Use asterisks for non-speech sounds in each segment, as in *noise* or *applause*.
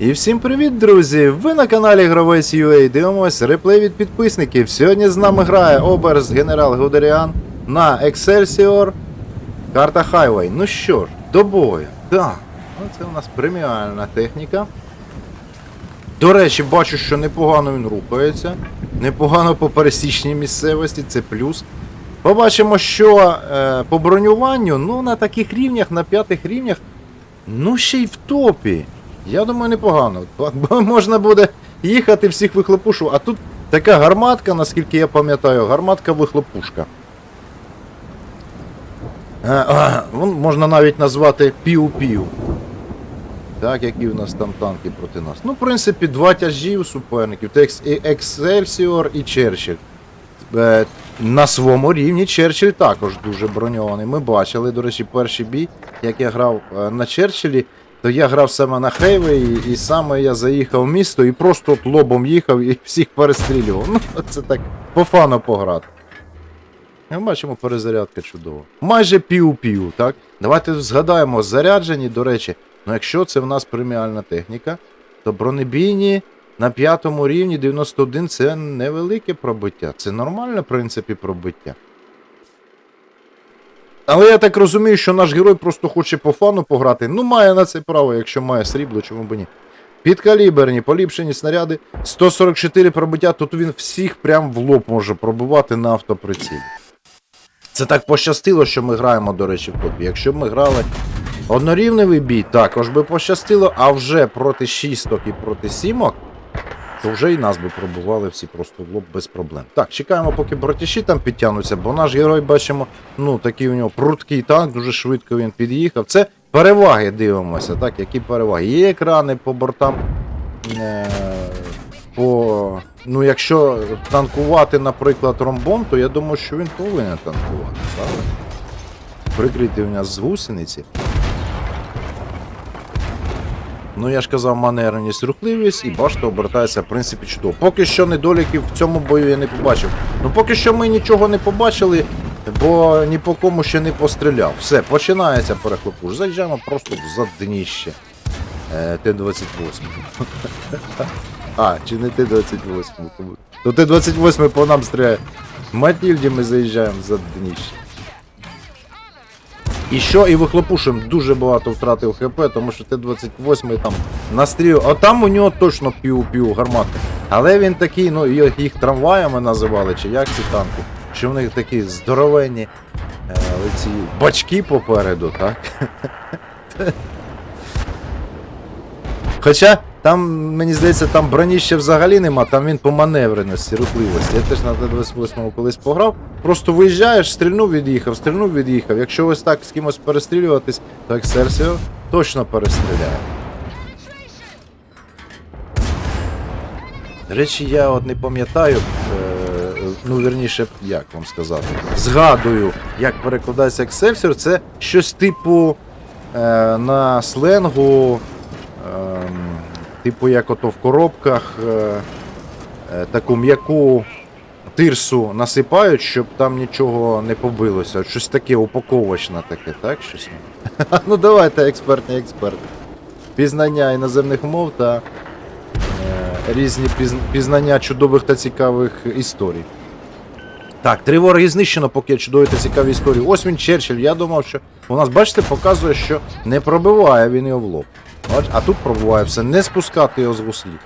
І всім привіт, друзі! Ви на каналі Гравець UA дивимось реплей від підписників. Сьогодні з нами грає оберз генерал Гудеріан на Excelsior. Карта Highway. Ну що ж, до бою. Так, ну це у нас преміальна техніка. До речі, бачу, що непогано він рухається. Непогано по пересічній місцевості, це плюс. Побачимо, що е, по бронюванню, ну на таких рівнях, на п'ятих рівнях, ну ще й в топі. Я думаю, непогано. Бо Можна буде їхати всіх вихлопушу. А тут така гарматка, наскільки я пам'ятаю, гарматка вихлопушка. Е, можна навіть назвати пів-пів. Так, які в нас там танки проти нас. Ну, в принципі, два тяжі у суперників. І Excelsior і Черчилль. Е, На своєму рівні Черчилль також дуже броньований. Ми бачили, до речі, перший бій, як я грав е, на Черчиллі, то я грав саме на Хейвей, і саме я заїхав в місто і просто от лобом їхав і всіх перестрілював. Ну, це так по фану пограти. Ми бачимо, перезарядка чудова. Майже пів-пів, так? Давайте згадаємо, заряджені, до речі, ну якщо це в нас преміальна техніка, то бронебійні на п'ятому рівні 91 це невелике пробиття. Це нормальне, в принципі, пробиття. Але я так розумію, що наш герой просто хоче по фану пограти. Ну, має на це право, якщо має срібло, чому б ні. Підкаліберні, поліпшені снаряди, 144 пробиття, тут він всіх прям в лоб може пробивати на автоприцілі. Це так пощастило, що ми граємо, до речі, в топі. Якщо б ми грали однорівневий бій, також би пощастило, а вже проти шісток і проти сімок, то вже і нас би пробували всі просто в лоб без проблем. Так, чекаємо, поки братіші там підтягнуться, бо наш герой, бачимо, ну такий у нього пруткий танк, дуже швидко він під'їхав. Це переваги дивимося, так, які переваги. Є екрани по бортам. Е- по... Ну, якщо танкувати, наприклад, ромбом, то я думаю, що він повинен танкувати, правильно? Прикритий у нас з гусениці. Ну, я ж казав, манерність, рухливість, і башта обертається, в принципі, чудово. Поки що недоліків в цьому бою я не побачив. Ну, поки що ми нічого не побачили, бо ні по кому ще не постріляв. Все, починається перехлопуш. Заїжджаємо просто за дніще. Е, Т-28. *laughs* А, чи не Т-28? То Т-28 по нам стріляє. Матільді ми заїжджаємо за дніще. І що, і вихлопушим дуже багато втратив ХП, тому що Т-28 там настрілював. А там у нього точно пів-пів гарматка. Але він такий, ну їх трамваями називали, чи як ці танки, що в них такі здоровенні е, ці бачки попереду, так? *laughs* Хоча там, мені здається, там броні ще взагалі нема, там він по маневреності, рухливості. Я теж на Т-28 колись пограв. Просто виїжджаєш, стрільнув, від'їхав, стрільнув, від'їхав. Якщо ось так з кимось перестрілюватись, то Ексерсіо точно перестріляє. До речі, я от не пам'ятаю, е, ну вірніше, як вам сказати, згадую, як перекладається Excelsior, це щось типу е, на сленгу, типу як ото в коробках е, е, таку м'яку тирсу насипають, щоб там нічого не побилося. Щось таке упаковочне таке, так? Щось. *laughs* ну давайте, експертні експерти. Пізнання іноземних мов та е, різні пізнання чудових та цікавих історій. Так, три вороги знищено, поки чудові та цікаві історії. Ось він Черчилль. Я думав, що у нас, бачите, показує, що не пробиває він його в лоб. Бач, а тут пробуває все, не спускати його з гуслів.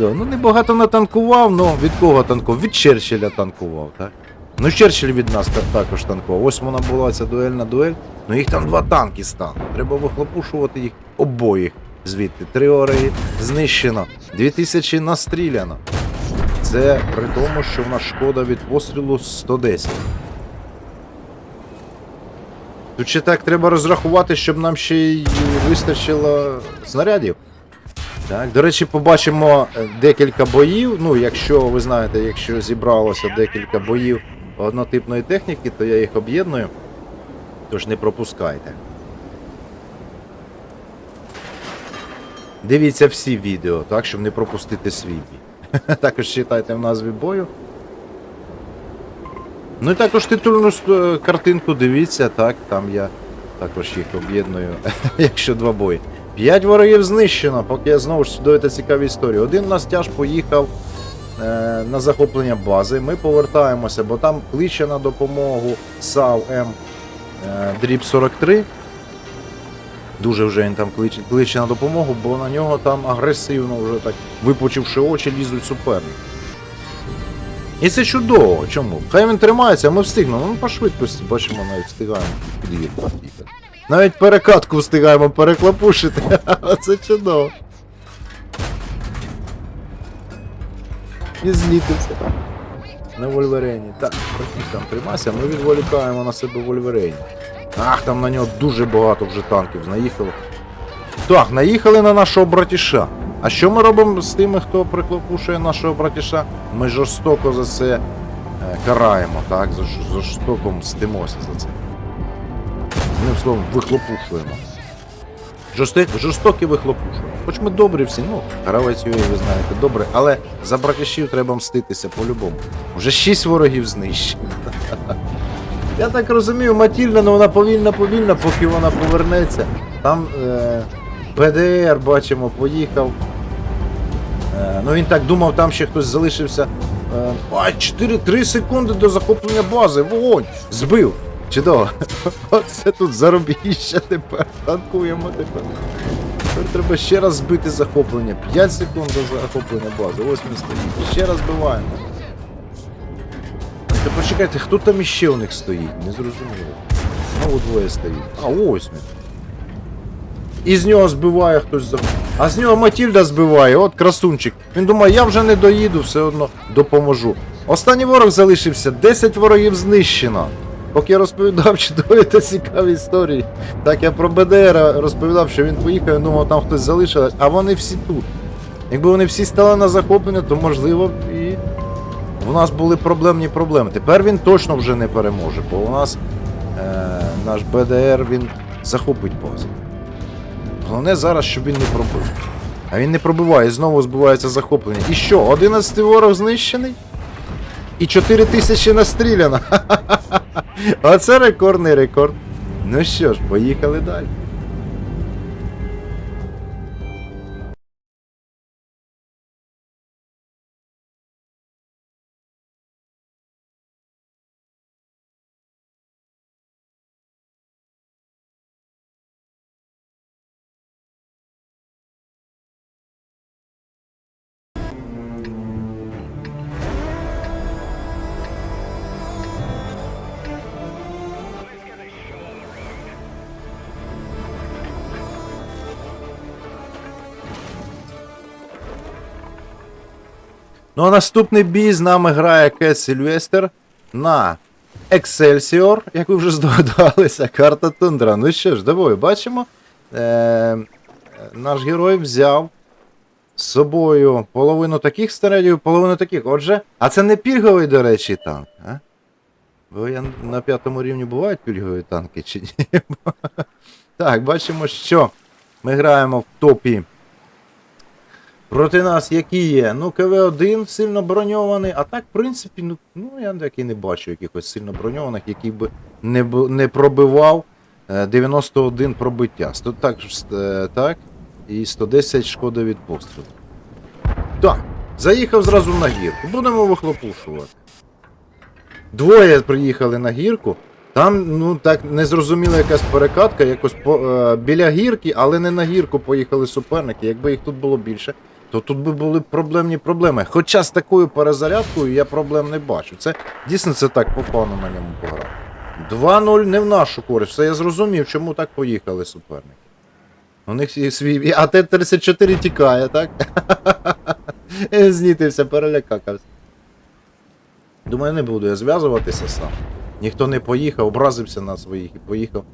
Ну, небагато натанкував, ну від кого танкував? Від Черчилля танкував, так? Ну, Черчилль від нас також танкував. Ось вона була ця дуельна дуель. Ну їх там два танки стало. Треба вихлопушувати їх обоїх звідти. Три ори знищено, 2000 настріляно. Це при тому, що в нас шкода від пострілу 110. Тут ще так треба розрахувати, щоб нам ще й вистачило снарядів. Так, до речі, побачимо е, декілька боїв. Ну, якщо ви знаєте, якщо зібралося декілька боїв однотипної техніки, то я їх об'єдную. Тож не пропускайте. Дивіться всі відео, так, щоб не пропустити свій бій. *laughs* Також читайте в назві бою. Ну і також титульну е, картинку дивіться, так, там я також їх об'єдную, *laughs* якщо два бої. П'ять ворогів знищено, поки я знову ж доведе цікаві історії. Один нас тяж поїхав е, на захоплення бази. Ми повертаємося, бо там кличе на допомогу САУ М е, дріб 43. Дуже вже він там кличе, кличе на допомогу, бо на нього там агресивно, вже так випучивши очі, лізуть суперники. І це чудово. Чому? Хай він тримається, ми встигнемо. Ну, по швидкості, бачимо, навіть встигаємо під'їхати. їхати. Навіть перекатку встигаємо переклапушити. *laughs* Це чудово. І злітився. На Вольверені. Так, хотів там тримайся, ми відволікаємо на себе Вольверені. Ах, там на нього дуже багато вже танків наїхало. Так, наїхали на нашого братіша. А що ми робимо з тими, хто приклопушує нашого братіша? Ми жорстоко за це е, караємо, так? Жорстоко мстимося за це. Одним словом, вихлопушуємо. Жорстокі вихлопушуємо. Хоч ми добрі всі, ну, гравець UA, ви знаєте, добре, але за братішів треба мститися по-любому. Вже шість ворогів знищено. *laughs* Я так розумію, Матільда, ну вона повільно повільно, поки вона повернеться. Там е, БДР, бачимо, поїхав. Е, ну він так думав, там ще хтось залишився. Е, а, 4-3 секунди до захоплення бази. Вогонь! Збив! Чудово! *laughs* Оце тут заробіще тепер. Танкуємо тепер. Тепер треба ще раз збити захоплення. 5 секунд до захоплення бази. Ось ми стоїмо. Ще раз збиваємо. Та почекайте, хто там іще у них стоїть? Не зрозуміло. Знову двоє стоїть. А ось він. І з нього збиває хтось за. А з нього Матільда збиває, от красунчик. Він думає, я вже не доїду, все одно допоможу. Останній ворог залишився, 10 ворогів знищено. Поки я розповідав *laughs* чудові та цікаві історії. Так я про БДР розповідав, що він поїхав, я думав, там хтось залишився, а вони всі тут. Якби вони всі стали на захоплення, то можливо і у нас були проблемні проблеми. Тепер він точно вже не переможе, бо у нас е, наш БДР він захопить базу. Головне зараз, щоб він не пробив. А він не пробиває, знову збивається захоплення. І що, 11 ворог знищений? І 4 тисячі настріляно. *laughs* Оце рекордний рекорд. Ну що ж, поїхали далі. Ну а наступний бій з нами грає Кет Сільвестер на Excelsior, як ви вже здогадалися, карта Тундра. Ну що ж, давай, бачимо. Е, наш герой взяв з собою половину таких снарядів, половину таких. Отже, а це не пільговий, до речі, танк, а? Бо я на п'ятому рівні бувають пільгові танки чи ні? *laughs* Так, бачимо, що ми граємо в топі Проти нас які є? Ну, КВ-1 сильно броньований, а так, в принципі, ну, ну я так і не бачу якихось сильно броньованих, який би не, не пробивав е, 91 пробиття. Сто, так, е, так, і 110 шкоди від пострілу. Так, заїхав зразу на гірку. Будемо вихлопушувати. Двоє приїхали на гірку. Там, ну так, незрозуміла якась перекатка, якось по, е, біля гірки, але не на гірку поїхали суперники. Якби їх тут було більше, то тут би були проблемні проблеми. Хоча з такою перезарядкою я проблем не бачу. Це дійсно це так попано на ньому пограв. 2-0 не в нашу користь. Все я зрозумів, чому так поїхали суперники. У них є свій. А Т-34 тікає, так? *laughs* Знітився, перелякакався. Думаю, не буду я зв'язуватися сам. Ніхто не поїхав, образився на своїх і поїхав.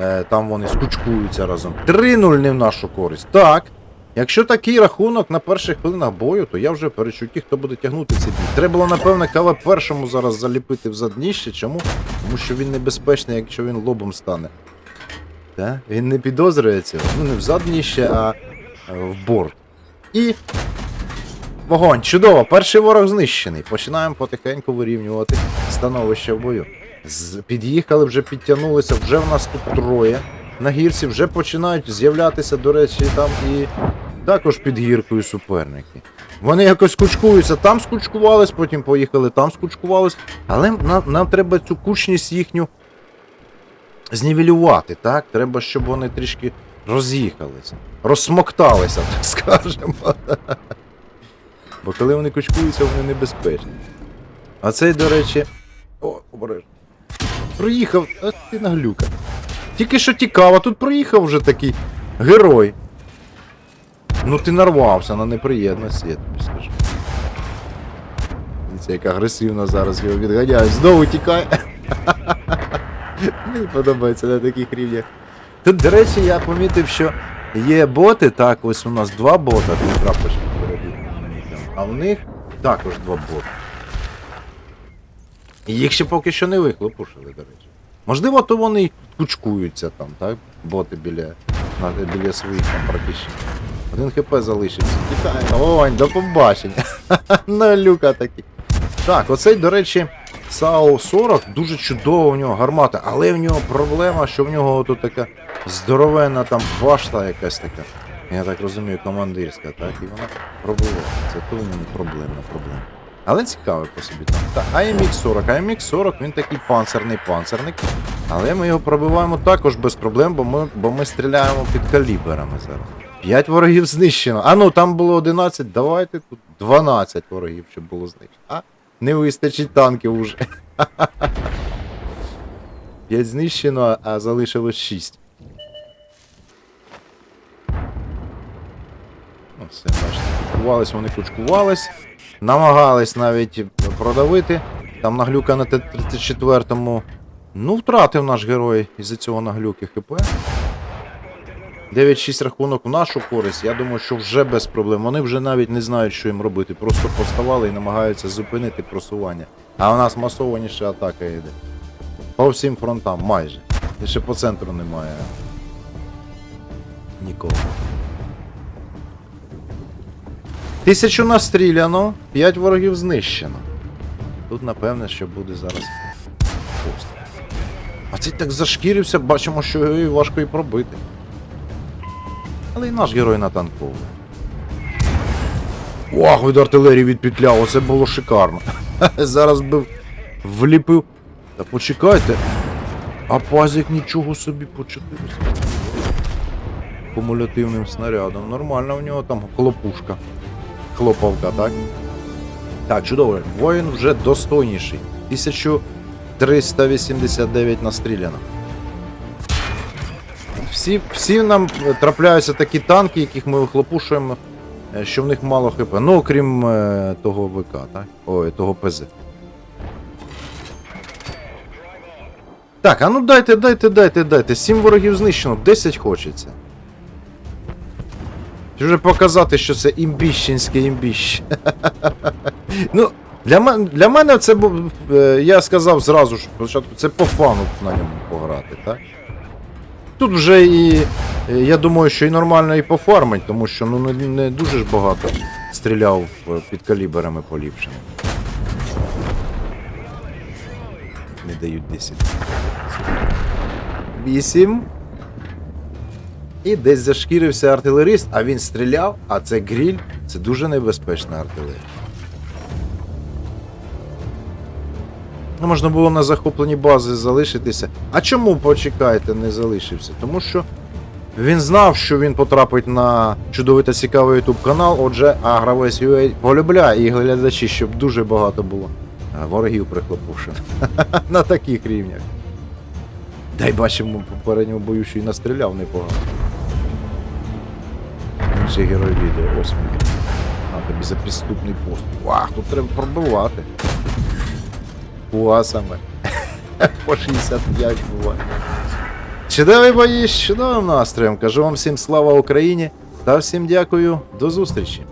Е, там вони скучкуються разом. 3-0 не в нашу користь. Так. Якщо такий рахунок на перших хвилинах бою, то я вже перечутті, хто буде тягнути цей бій. Треба було, напевне, кава першому зараз заліпити в задніще. Чому? Тому що він небезпечний, якщо він лобом стане. Та? Він не підозрює цього. Ну не в задніще, а е, в борт. І. Вогонь, чудово, перший ворог знищений. Починаємо потихеньку вирівнювати становище в бою. З... Під'їхали, вже підтягнулися, вже в нас тут троє. на гірці вже починають з'являтися, до речі, там і також під гіркою суперники. Вони якось кучкуються, там скучкувались, потім поїхали, там скучкувались. Але нам, нам треба цю кучність їхню знівелювати, так? Треба, щоб вони трішки роз'їхалися, розсмокталися, так *laughs* скажемо. Бо коли вони кучкуються, вони небезпечні. А цей, до речі. О, обережно. Проїхав, а ти наглюка. Тільки що тікав, а тут проїхав вже такий герой. Ну ти нарвався на неприємність, я тобі скажу. Дивіться, як агресивно зараз його відганяють. Знову тікає. *laughs* Мені подобається на таких рівнях. Тут, до речі, я помітив, що є боти, так, ось у нас два бота, дві крапочки. А в них також два боти. Їх ще поки що не вихлопушили, до речі. Можливо, то вони кучкуються там, так? Боти біля, біля своїх там братішів. Один хп залишився. Тікає. Онь, до побачення. *laughs* На люка такий. Так, оцей, до речі, САУ 40 дуже чудово в нього гармата, але в нього проблема, що в нього тут така здоровенна там башта якась така. Я так розумію, командирська, так? І вона пробуває. Це то в ньому проблемна проблема. Але цікавий по собі там. Та AMX 40. AMX 40 він такий панцерний панцерник. Але ми його пробиваємо також без проблем, бо ми, бо ми стріляємо під каліберами зараз. 5 ворогів знищено. А ну там було 11, давайте тут 12 ворогів, щоб було знищено. А? Не вистачить танків уже. *laughs* 5 знищено, а залишилось 6. Ну, все, бачите, кучкувались, вони кучкувались. Намагались навіть продавити. Там наглюка на Т-34. Ну, втратив наш герой із-за цього наглюки ХП. 9-6 рахунок в нашу користь. Я думаю, що вже без проблем. Вони вже навіть не знають, що їм робити. Просто поставали і намагаються зупинити просування. А у нас масованіша атака йде. По всім фронтам, майже. І ще по центру немає. Нікого. Тисячу настріляно, 5 ворогів знищено. Тут, напевне, що буде зараз. Просто. А цей так зашкірився, бачимо, що його важко і пробити. Але і наш герой натанковує. Ох, від артилерії відпетляв, оце було шикарно. *laughs* Зараз би вліпив. Та почекайте. А пазик нічого собі почекайте. Кумулятивним снарядом. Нормально в нього там хлопушка. Хлопавка, так? Так, чудово. Воїн вже достойніший. 1389 настріляно. Всі, всі нам трапляються такі танки, яких ми вихлопушуємо, е, що в них мало хп. Ну, окрім е, того ВК, так? Ой, того ПЗ. Так, а ну дайте, дайте, дайте, дайте. Сім ворогів знищено, 10 хочеться. Чи вже показати, що це імбіщенське імбіще. *laughs* ну, для, мен, для мене це е, Я сказав зразу ж спочатку, це по фану на ньому пограти, так? Тут вже і. е, Я думаю, що і нормально і пофармить, тому що ну, не, дуже ж багато стріляв е, під каліберами поліпшеними. Не дають 10. 8. І десь зашкірився артилерист, а він стріляв, а це гріль, це дуже небезпечна артилерія. Ну, можна було на захопленій бази залишитися. А чому почекайте, не залишився? Тому що він знав, що він потрапить на чудовий та цікавий YouTube канал, отже, а гравець UA полюбляє і глядачі, щоб дуже багато було ворогів прихлопушених. *laughs* на таких рівнях. Дай бачимо попередньому бою, що і настріляв непогано. Інший герой відео, ось він. А тобі за підступний пост. Вах, тут треба пробивати. Пуасами. *laughs* По 65 буває. Чудові бої з чудовим настроєм. Кажу вам всім слава Україні та всім дякую. До зустрічі.